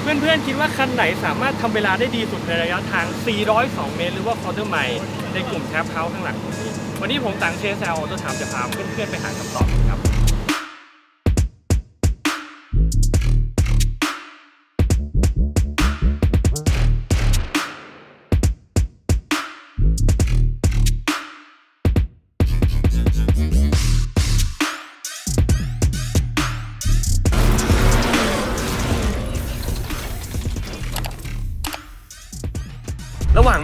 เพื่อนๆคิดว่าคันไหนสามารถทำเวลาได้ดีสุดในระยะทาง 402 เมตร หรือว่าคอร์เตอร์ไมล์ในกลุ่มแทบเฮาส์ข้างหลัง วันนี้ผมต่างเชสแซลตัวถามจะพาเพื่อนๆไปหาคำตอบกันครับ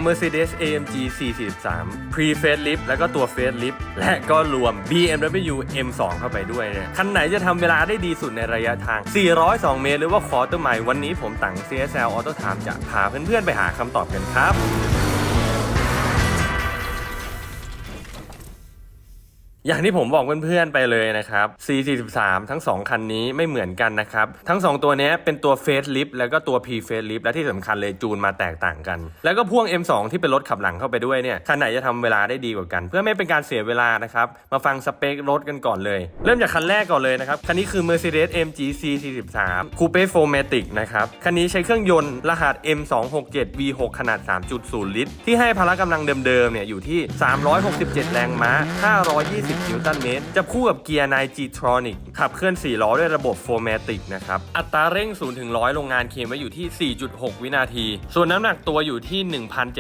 Mercedes AMG C43 Pre Facelift แล้วก็ตัว Facelift และก็รวม BMW M2 เข้าไปด้วยเนี่ยคันไหนจะทำเวลาได้ดีสุดในระยะทาง 402 เมตร หรือว่า Quarter Mile วันนี้ผมตัง CSL Auto Time จะพาเพื่อนๆไปหาคำตอบกันครับ อย่างที่ผมบอกเพื่อนๆไปเลยนะครับ C43 ทั้ง 2 คันนี้ไม่เหมือนกันนะครับ ทั้ง 2 ตัวนี้เป็นตัว Face Lip แล้วก็ตัว P Face Lift และที่สำคัญเลยจูนมาแตกต่างกัน แล้วก็พ่วง M2 ที่เป็นรถขับหลังเข้าไปด้วยเนี่ยคันไหนจะทำเวลาได้ดีกว่ากัน เพื่อไม่เป็นการเสียเวลานะครับมาฟังสเปครถกันก่อนเลย เริ่มจากคันแรกก่อนเลยนะครับคันนี้คือ Mercedes MGC43 Coupe 4matic นะครับคันนี้ใช้เครื่องยนต์รหัส M267 V6 ขนาด 3.0 ลิตร ที่ให้พละกำลังเดิมๆเนี่ยอยู่ที่ 367 แรงม้า 520นิวตันเมตรจะคู่กับเกียร์ไนจีทรอนิกขับเคลื่อน 4 ล้อด้วยระบบโฟมติกนะครับ อัตราเร่ง 0 ถึง 100 โรงงานเคมไว้อยู่ที่ 4.6 วินาที ส่วนน้ำหนักตัวอยู่ที่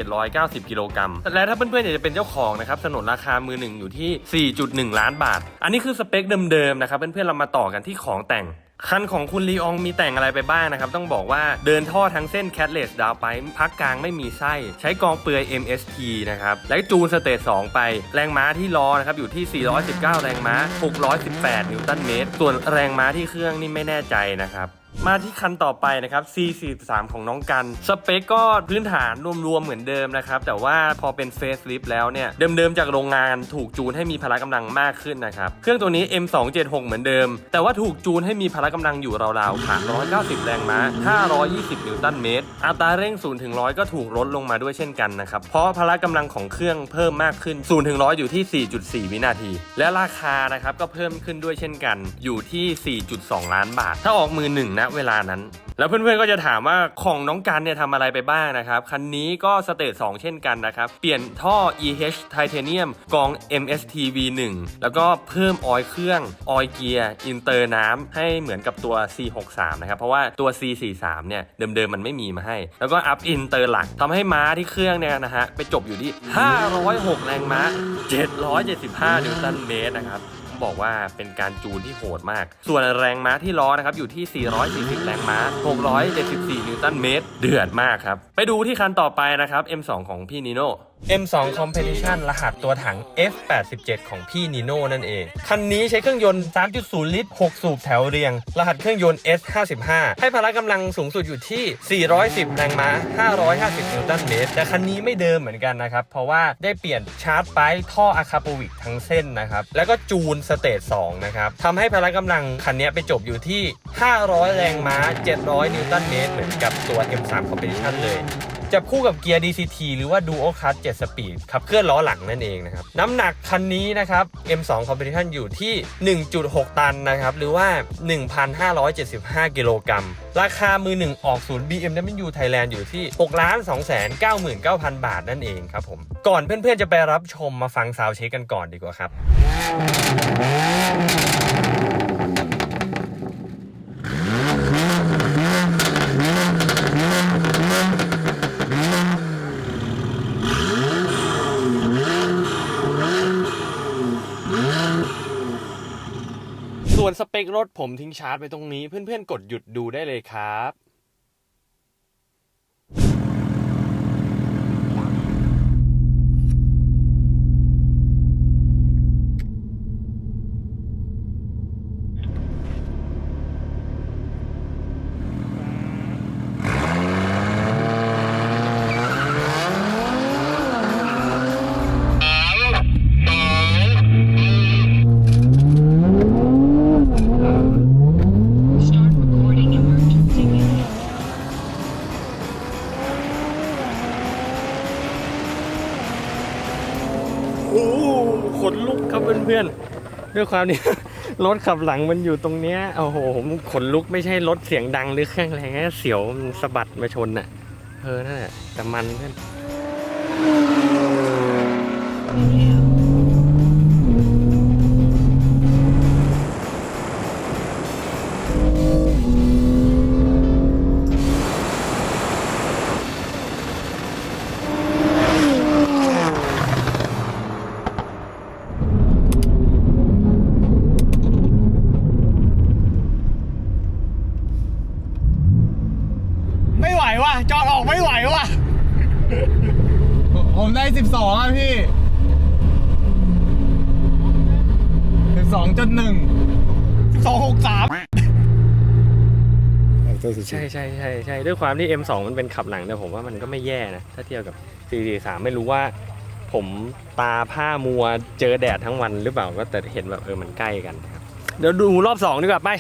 1,790 กิโลกรัมและถ้าเพื่อนๆอยากจะเป็นเจ้าของนะครับสนนราคามือหนึ่งอยู่ที่ 4.1 ล้านบาท อันนี้คือสเปคเดิมๆนะครับเพื่อนๆเรามาต่อกันที่ของแต่ง คันของคุณลีอองมีแต่งอะไรไปบ้างนะครับ ต้องบอกว่าเดินท่อทั้งเส้นแคทเลสดาวไปพักกลางไม่มีไส้ ใช้กองเปลือย MST นะครับ และจูนสเตจ2ไป แรงม้าที่ล้อนะครับ อยู่ที่ 419 แรงม้า 618 นิวตันเมตร ส่วนแรงม้าที่เครื่องนี่ไม่แน่ใจนะครับมาที่คันต่อไปนะครับ C43 ของน้องกัน สเปคก็พื้นฐานรวมๆเหมือนเดิมนะครับ แต่ว่าพอเป็นเฟสลิฟแล้วเนี่ย เดิมๆจากโรงงานถูกจูนให้มีพละกำลังมากขึ้นนะครับ เครื่องตัวนี้ M276 เหมือนเดิม แต่ว่าถูกจูนให้มีพละกำลังอยู่ราวๆค่ะ190 แรงม้า 520 นิวตันเมตร อัตราเร่ง0ถึง100 ก็ถูกลดลงมาด้วยเช่นกันนะครับ เพราะพละกำลังของเครื่องเพิ่มมากขึ้น0ถึง100 อยู่ที่ 4.4 วินาที และราคานะครับก็เพิ่มขึ้นด้วยเช่นกัน อยู่ที่ 4.2 ล้านบาท ถ้าออกมือหนึ่งณเวลานั้น แล้วเพื่อนๆก็จะถามว่าของน้องกันเนี่ยทำอะไรไปบ้างนะครับ คันนี้ก็สเตจ2เช่นกันนะครับ เปลี่ยนท่อ EH Titanium กอง MST V1 แล้วก็เพิ่มออยเครื่องออยเกียร์อินเตอร์น้ำให้เหมือนกับตัว C63 นะครับ เพราะว่าตัว C43 เนี่ยเดิมๆมันไม่มีมาให้ แล้วก็อัพอินเตอร์หลักทำให้ม้าที่เครื่องเนี่ยนะฮะไปจบอยู่ที่ 506 แรงม้า 775 นิวตันเมตรนะครับ บอกว่าเป็นการจูนที่โหดมาก ส่วนแรงม้าที่ล้อนะครับอยู่ที่ 440 แรงม้า 674 นิวตันเมตร เดือดมากครับ ไปดูที่คันต่อไปนะครับ M2 ของพี่นิโน่ M2 Competition รหัสตัวถัง F87 ของพี่นิโน่นั่นเอง คันนี้ใช้เครื่องยนต์ 3.0 ลิตร 6 สูบแถวเรียง รหัสเครื่องยนต์ S55 ให้พละกำลังสูงสุดอยู่ที่ 410 แรงม้า 550 นิวตันเมตร แต่คันนี้ไม่เดิมเหมือนกันนะครับ เพราะว่าได้เปลี่ยนชาร์จไปท่ออะคาโปวิกทั้งเส้นนะครับ แล้วก็จูนสเตจ2นะครับทำให้พละกำลังคันนี้ไปจบอยู่ที่ 500 แรงม้า 700 นิวตันเมตร เหมือนกับตัว M3 Competition เลย จับคู่กับเกียร์ DCT หรือว่า Dual Clutch 7 Speed ขับเคลื่อนล้อหลังนั่นเองนะครับ น้ำหนักคันนี้นะครับ M2 Competition อยู่ที่ 1.6 ตันนะครับ หรือว่า 1,575 กิโลกรัม ราคามือหนึ่งออกศูนย์ BMW Thailand อยู่ที่ 6 2 9 9 9 0 0 บาทนั่นเองครับผม ก่อนเพื่อนๆจะไปรับชมมาฟังซาวเช็คกันก่อนดีกว่าครับ วนสเปครถผมทิ้งชาร์จไปตรงนี้เพื่อนๆกดหยุดดูได้เลยครับ โอ้โหขนลุกครับเพื่อนๆด้วยความนี้รถขับหลังมันอยู่ตรงเนี้ยโอ้โหผมขนลุกไม่ใช่รถเสียงดังหรือเครื่องแรงแค่เสียวมันสะบัดมาชนน่ะเออนั่นแหละแต่มันเพื่อน ผมได้สิบสองอะพี่สิบสองจุดหนึ่งสิบสองหกสามใช่ใช่ใช่ใช่ด้วยความที่ M2 มันเป็นขับหลังแต่ผมว่ามันก็ไม่แย่นะ ถ้าเทียบกับ 443 ไม่รู้ว่า ผมตาผ้ามัวเจอแดดทั้งวันหรือเปล่าก็แต่เห็นแบบเออมันใกล้กันนะครับ เดี๋ยวดูรอบสองดีกว่าไป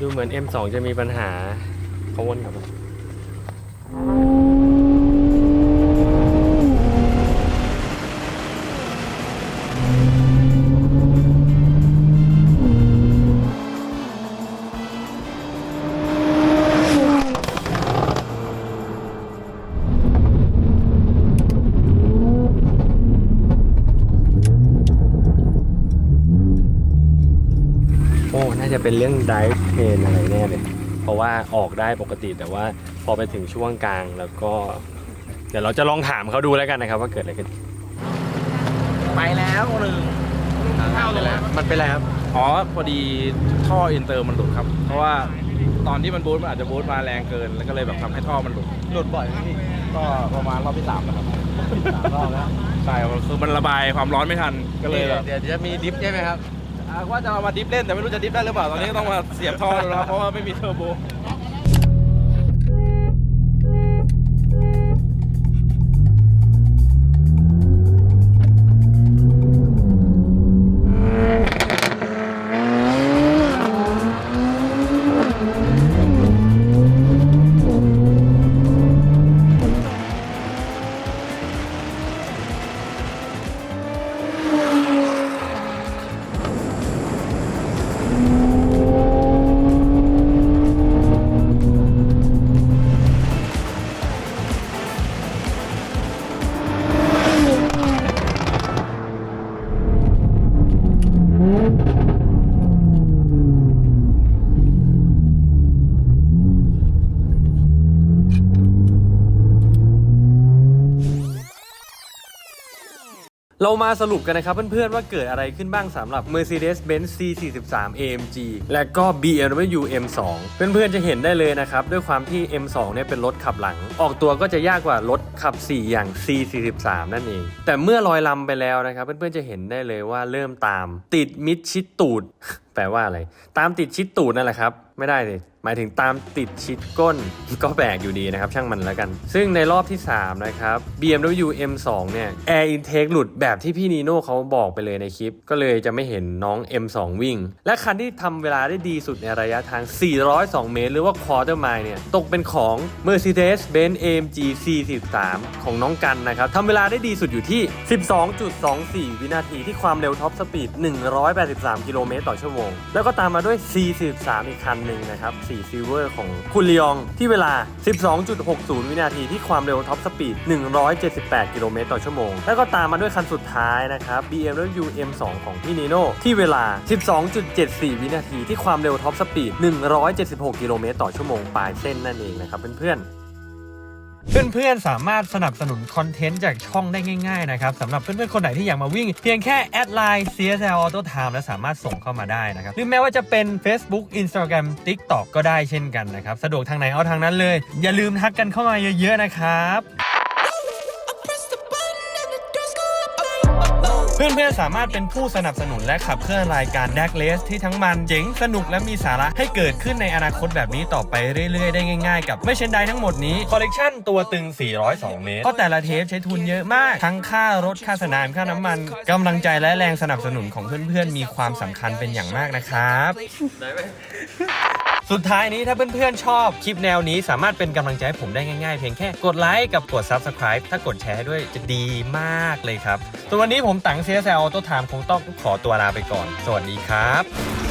ดูเหมือน M2 จะมีปัญหาเขาวนกลับมา จะเป็นเรื่อง drive train อะไรแน่เลยเพราะว่าออกได้ปกติแต่ว่าพอไปถึงช่วงกลางแล้วก็ เดี๋ยวเราจะลองถามเขาดูแล้วกันนะครับ ว่าเกิดอะไรขึ้นไปแล้วหนึ่งเข้าเลยมันเป็นอะไรครับอ๋อ พอดีท่ออินเตอร์มันหลุดครับ เพราะว่าตอนที่มันบูทมันอาจจะบูทมาแรงเกิน แล้วก็เลยแบบทำให้ท่อมันหลุด หลุดบ่อยไหมพี่ก็ประมาณรอบที่สามนะครับสามรอบแล้ว ใช่ คือมันระบายความร้อนไม่ทัน ก็เลยแบบ เดี๋ยวจะมีดิฟใช่ไหมครับ อะว่าจะเอามาดิฟเล่นแต่ไม่รู้จะดิฟได้หรือเปล่าตอนนี้ก็ต้องมาเสียบท่อดูนะครับเพราะว่าไม่มีเทอร์โบ เรามาสรุปกันนะครับเพื่อนๆว่าเกิดอะไรขึ้นบ้างสำหรับ Mercedes-Benz C43 AMG และก็ BMW M2 เพื่อนๆจะเห็นได้เลยนะครับ ด้วยความที่ M2 เนี่ยเป็นรถขับหลัง ออกตัวก็จะยากกว่ารถขับ 4 อย่าง C43 นั่นเอง แต่เมื่อลอยลำไปแล้วนะครับ เพื่อนๆจะเห็นได้เลยว่าเริ่มตาม ติดมิดชิดตูดแปลว่าอะไร ตามติดชิดตูดนั่นแหละครับ ไม่ได้เลยหมายถึงตามติดชิดก้นก็แปลกอยู่ดีนะครับ ช่างมันแล้วกัน ซึ่งในรอบที่ 3 นะครับ BMW M2 เนี่ย Air Intake หลุดแบบที่พี่นีโน่เขาบอกไปเลยในคลิป ก็เลยจะไม่เห็นน้อง M2 วิ่ง และคันที่ทำเวลาได้ดีสุดในระยะทาง 402 เมตร หรือว่า Quarter Mile เนี่ย ตกเป็นของ Mercedes-Benz AMG C43 ของน้องกันนะครับทำเวลาได้ดีสุดอยู่ที่ 12.24 วินาทีที่ความเร็วท็อปสปีด 183 กิโลเมตรต่อชั่วโมงแล้วก็ตามมาด้วย C43 อีกคันหนึ่งนะครับสีซิลเวอร์ของคุณลียองที่เวลา 12.60 วินาทีที่ความเร็วท็อปสปีด 178 กิโลเมตรต่อชั่วโมง แล้วก็ตามมาด้วยคันสุดท้ายนะครับ BMW M2 ของพี่นีโน่ที่เวลา 12.74 วินาทีที่ความเร็วท็อปสปีด 176 กิโลเมตรต่อชั่วโมงปลายเส้นนั่นเองนะครับเพื่อนๆ เพื่อนๆสามารถสนับสนุนคอนเทนต์จากช่องได้ง่ายๆนะครับสำหรับเพื่อนๆคนไหนที่อยากมาวิ่ง เพียงแค่แอดไลน์ CSL Auto Time และสามารถส่งเข้ามาได้นะครับหรือแม้ว่าจะเป็น Facebook Instagram TikTok ก็ได้เช่นกันนะครับ สะดวกทางไหนเอาทางนั้นเลย อย่าลืมทักกันเข้ามาเยอะๆนะครับ เพื่อนๆสามารถเป็นผู้สนับสนุนและขับเคลื่อนรายการ d a c k l e s ที่ทั้งมันเจ๋งสนุกและมีสาระให้เกิดขึ้นในอนาคตแบบนี้ต่อไปเรื่อยๆ ได้ง่ายๆ กับไม่เช่นใดทั้งหมดนี้คอลเลกชันตัวตึง 402 เมตรเพราะแต่ละเทปใช้ทุนเยอะมาก ทั้งค่ารถค่าสนามค่าน้ำมันกำลังใจและแรงสนับสนุนของเพื่อนๆมีความสำคัญเป็นอย่างมากนะครับ สุดท้ายนี้ถ้าเพื่อนๆชอบคลิปแนวนี้สามารถเป็นกำลังใจให้ผมได้ง่ายๆ เพียงแค่กดไลค์กับกด Subscribe ถ้ากดแชร์ด้วยจะดีมากเลยครับตัวนวันนี้ผมตังเซียแซลตัวถามคงต้องขอตัวลาไปก่อน สวัสดีครับ